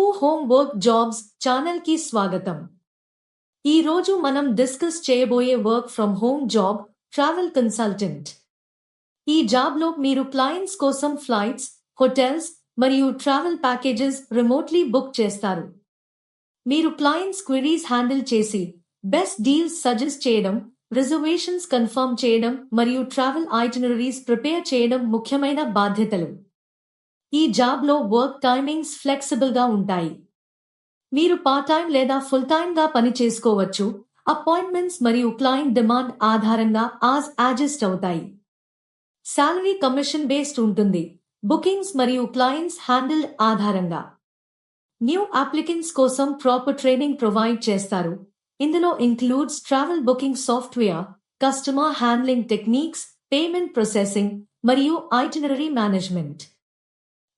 Telugu home work jobs ఛానల్కి స్వాగతం. ఈ రోజు మనం డిస్కస్ చేయబోయే work from home job travel consultant. ఈ జాబ్లో మీరు క్లయింట్స్ కోసం ఫ్లైట్స్ హోటల్స్ మరియు ట్రావెల్ ప్యాకేజెస్ రిమోట్లీ బుక్ చేస్తారు. మీరు క్లయింట్స్ క్వెరీస్ హ్యాండిల్ చేసి బెస్ట్ డీల్స్ సజెస్ట్ చేయడం రిజర్వేషన్స్ కన్ఫర్మ్ చేయడం మరియు ట్రావెల్ ఐటినరీస్ ప్రిపేర్ చేయడం ముఖ్యమైన బాధ్యతలు. ఈ జాబ్లో వర్క్ టైమింగ్స్ ఫ్లెక్సిబుల్గా ఉంటాయి. మీరు పార్ట్ టైం లేదా ఫుల్ టైమ్గా పని చేసుకోవచ్చు. అపాయింట్మెంట్స్ మరియు క్లయింట్ డిమాండ్ ఆధారంగా ఆజ్ అడ్జస్ట్ అవుతాయి. శాలరీ కమిషన్ బేస్డ్ ఉంటుంది. బుకింగ్స్ మరియు క్లయింట్స్ హ్యాండిల్ ఆధారంగా. న్యూ అప్లికెంట్స్ కోసం ప్రాపర్ ట్రైనింగ్ ప్రొవైడ్ చేస్తారు. ఇందులో includes travel booking software customer handling techniques payment processing మరియు ఐటినరీ మేనేజ్మెంట్.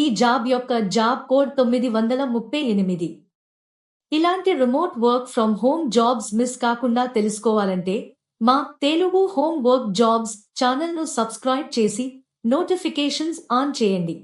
ఈ జాబ్ యొక్క జాబ్ కోడ్ తొమ్మిది వందల ముప్పై ఎనిమిది. ఇలాంటి remote work from home jobs miss కాకుండా తెలుసుకోవాలంటే మా తెలుగు హోమ్ వర్క్ జాబ్స్ ఛానల్ను సబ్స్క్రైబ్ చేసి నోటిఫికేషన్స్ ఆన్ చేయండి.